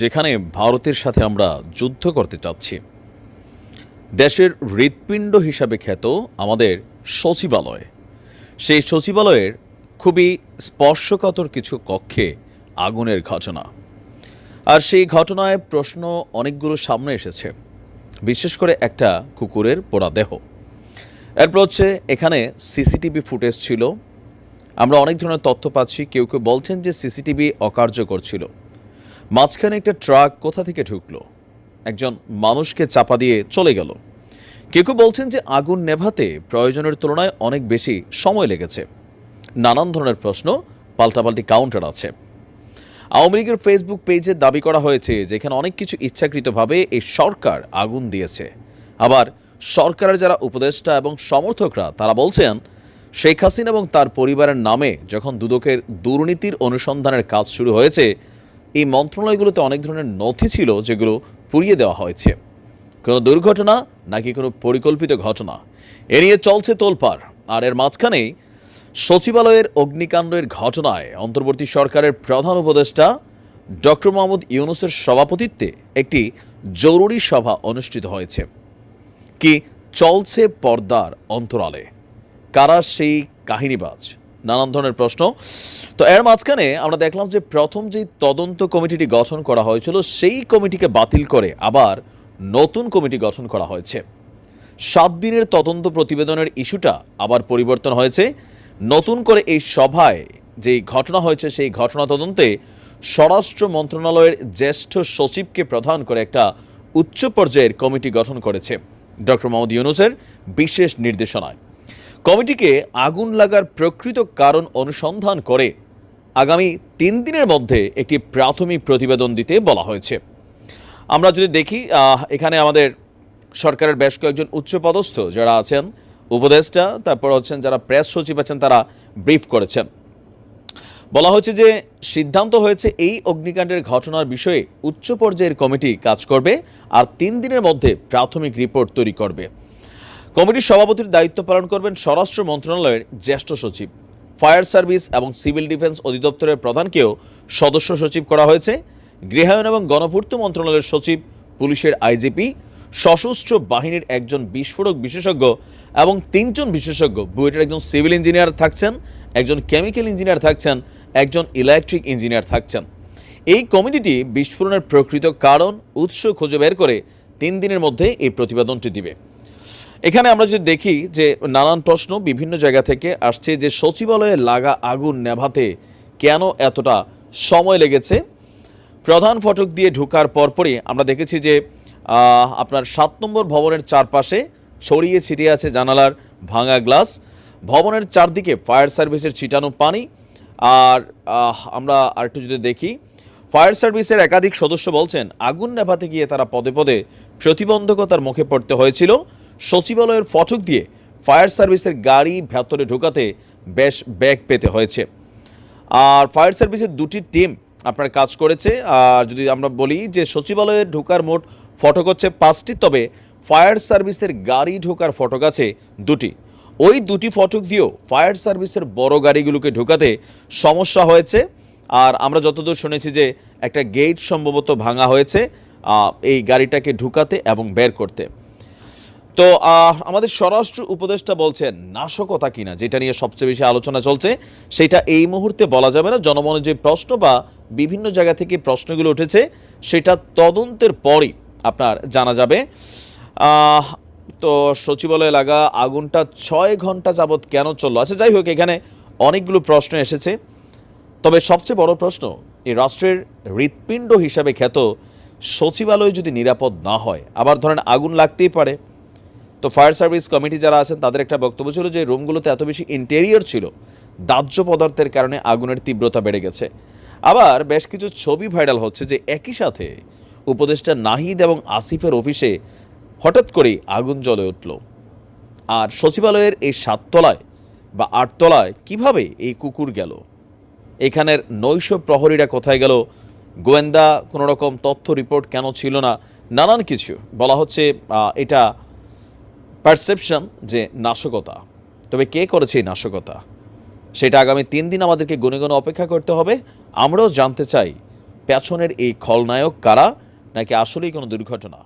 যেখানে ভারতের সাথে আমরা যুদ্ধ করতে চাচ্ছি। দেশের হৃৎপিণ্ড হিসাবে খ্যাত আমাদের সচিবালয়। সেই সচিবালয়ের খুবই স্পর্শকাতর কিছু কক্ষে আগুনের ঘটনা। আর সেই ঘটনায় প্রশ্ন অনেকগুলো সামনে এসেছে, বিশেষ করে একটা কুকুরের পোড়া দেহ। এরপর হচ্ছে, এখানে সিসিটিভি ফুটেজ ছিল। আমরা অনেক ধরনের তথ্য পাচ্ছি, কেউ কেউ বলছেন যে সিসিটিভি অকার্যকর ছিল। মাঝখানে একটা ট্রাক কোথা থেকে ঢুকলো? একজন মানুষকে চাপা দিয়ে চলে গেল। কেউ কেউ বলছেন যে আগুন নেভাতে প্রয়োজনের তুলনায় অনেক বেশি সময় লেগেছে। নানান ধরনের প্রশ্ন, পাল্টাপাল্টি কাউন্টার আছে। আওয়ামী লীগের ফেসবুক পেজে দাবি করা হয়েছে যেখানে অনেক কিছু ইচ্ছাকৃতভাবে এই সরকার আগুন দিয়েছে। আবার সরকারের যারা উপদেষ্টা এবং সমর্থকরা, তারা বলছেন, শেখ হাসিনা এবং তার পরিবারের নামে যখন দুদকের দুর্নীতির অনুসন্ধানের কাজ শুরু হয়েছে এই মন্ত্রণালয়গুলোতে অনেক ধরনের নথি ছিল যেগুলো পুড়িয়ে দেওয়া হয়েছে। কোনো দুর্ঘটনা নাকি কোনো পরিকল্পিত ঘটনা? এ নিয়ে চলছে তোলপাড়। আর এর মাঝখানেই সচিবালয়ের অগ্নিকাণ্ডের ঘটনায় অন্তর্বর্তী সরকারের প্রধান উপদেষ্টা ডক্টর মোহাম্মদ ইউনুসের সভাপতিত্বে একটি জরুরি সভা অনুষ্ঠিত হয়েছে। কি চলছে পর্দার অন্তরালে? কারা সেই কাহিনীবাজ? নানান ধরনের প্রশ্ন। তো এর মাঝখানে আমরা দেখলাম যে প্রথম যে তদন্ত কমিটিটি গঠন করা হয়েছিল, সেই কমিটিকে বাতিল করে আবার নতুন কমিটি গঠন করা হয়েছে। সাত দিনের তদন্ত প্রতিবেদনের ইস্যুটা আবার পরিবর্তন হয়েছে। নতুন করে এই সভায় যেই ঘটনা হয়েছে, সেই ঘটনা তদন্তে স্বরাষ্ট্র মন্ত্রণালয়ের জ্যেষ্ঠ সচিবকে প্রধান করে একটা উচ্চ পর্যায়ের কমিটি গঠন করেছে। ডক্টর মোহাম্মদ ইউনুসের বিশেষ নির্দেশনায়। কমিটিকে আগুন লাগার প্রকৃত কারণ অনুসন্ধান করে আগামী তিন দিনের মধ্যে একটি প্রাথমিক প্রতিবেদন দিতে বলা হয়েছে। আমরা যদি দেখি এখানে আমাদের সরকারের বেশ কয়েকজন উচ্চপদস্থ যারা আছেন, উপদেষ্টা, তারপর হচ্ছেন যারা প্রেস সচিব আছেন, তারা ব্রিফ করেছেন। বলা হচ্ছে যে সিদ্ধান্ত হয়েছে এই অগ্নিকাণ্ডের ঘটনার বিষয়ে উচ্চ পর্যায়ের কমিটি কাজ করবে আর তিন দিনের মধ্যে প্রাথমিক রিপোর্ট তৈরি করবে। কমিটির সভাপতির দায়িত্ব পালন করবেন স্বরাষ্ট্র মন্ত্রণালয়ের জ্যেষ্ঠ সচিব। ফায়ার সার্ভিস এবং সিভিল ডিফেন্স অধিদপ্তরের প্রধানকেও সদস্য সচিব করা হয়েছে। গৃহায়ন এবং গণপূর্ত মন্ত্রণালয়ের সচিব, পুলিশের আইজিপি, সশস্ত্র বাহিনীর একজন বিস্ফোরক বিশেষজ্ঞ এবং তিনজন বিশেষজ্ঞ, বুয়েটের একজন সিভিল ইঞ্জিনিয়ার থাকছেন, একজন কেমিক্যাল ইঞ্জিনিয়ার থাকছেন, একজন ইলেকট্রিক ইঞ্জিনিয়ার থাকছেন। এই কমিটিটি বিস্ফোরণের প্রকৃত কারণ, উৎস খুঁজে বের করে তিন দিনের মধ্যে এই প্রতিবেদনটি দিবে। এখানে আমরা যদি দেখি যে নানান প্রশ্ন বিভিন্ন জায়গা থেকে আসছে যে সচিবালয়ে লাগা আগুন নেভাতে কেন এতটা সময় লেগেছে? প্রধান ফটক দিয়ে ঢুকার পরপরই আমরা দেখেছি যে আপনার সাত নম্বর ভবনের চারপাশে ছড়িয়ে ছিটিয়ে আছে জানালার ভাঙা গ্লাস। ভবনের চারদিকে ফায়ার সার্ভিসের ছিটানো পানি। আর আমরা আরেকটু যদি দেখি, ফায়ার সার্ভিসের একাধিক সদস্য বলছেন, আগুন নেভাতে গিয়ে তারা পদে পদে প্রতিবন্ধকতার মুখে পড়তে হয়েছিল। সচিবালয়ের ফটক দিয়ে ফায়ার সার্ভিসের গাড়ি ভেতরে ঢোকাতে বেশ ব্যাগ পেতে হয়েছে। আর ফায়ার সার্ভিসের দুটি টিম আপনার কাজ করেছে। আর যদি আমরা বলি যে সচিবালয়ে ঢোকার মোট ফটক হচ্ছে পাঁচটি, তবে ফায়ার সার্ভিসের গাড়ি ঢোকার ফটক আছে দুটি। ওই দুটি ফটক দিয়েও ফায়ার সার্ভিসের বড় গাড়িগুলোকে ঢোকাতে সমস্যা হয়েছে। আর আমরা যতদূর শুনেছি যে একটা গেট সম্ভবত ভাঙা হয়েছে এই গাড়িটাকে ঢুকাতে এবং বের করতে। তো আমাদের স্বরাষ্ট্র উপদেষ্টা বলছেন, নাশকতা কিনা, যেটা নিয়ে সবচেয়ে বেশি আলোচনা চলছে, সেটা এই মুহূর্তে বলা যাবে না। জনমনে যে প্রশ্ন বা বিভিন্ন জায়গা থেকে প্রশ্নগুলো উঠেছে, সেটা তদন্তের পরই আপনার জানা যাবে। তো, সচিবালয়ে লাগা আগুনটা ছয় ঘণ্টা যাবৎ কেন চলল? আচ্ছা যাই হোক, এখানে অনেকগুলো প্রশ্ন এসেছে। তবে সবচেয়ে বড় প্রশ্ন, এই রাষ্ট্রের হৃৎপিণ্ড হিসাবে খ্যাত সচিবালয় যদি নিরাপদ না হয়, আবার ধরেন আগুন লাগতেই পারে। তো ফায়ার সার্ভিস কমিটি যারা আছেন, তাদের একটা বক্তব্য ছিল যে রুমগুলোতে এত বেশি ইন্টেরিয়র ছিল, দাহ্য পদার্থের কারণে আগুনের তীব্রতা বেড়ে গেছে। আবার বেশ কিছু ছবি ভাইরাল হচ্ছে যে একই সাথে উপদেষ্টা নাহিদ এবং আসিফের অফিসে হঠাৎ করেই আগুন জ্বলে উঠল। আর সচিবালয়ের এই সাততলায় বা আটতলায় কীভাবে এই কুকুর গেল? এখানের নৈশ প্রহরীরা কোথায় গেল? গোয়েন্দা কোনো রকম তথ্য রিপোর্ট কেন ছিল না? নানান কিছু। বলা হচ্ছে এটা পারসেপশন যে নাশকতা। তবে কে করেছে এই নাশকতা? সেটা আগামী তিন দিন আমাদেরকে গুনে গুনে অপেক্ষা করতে হবে। আমরাও জানতে চাই, পেছনের এই খলনায়ক কারা? নাকি আসলেই কোনো দুর্ঘটনা?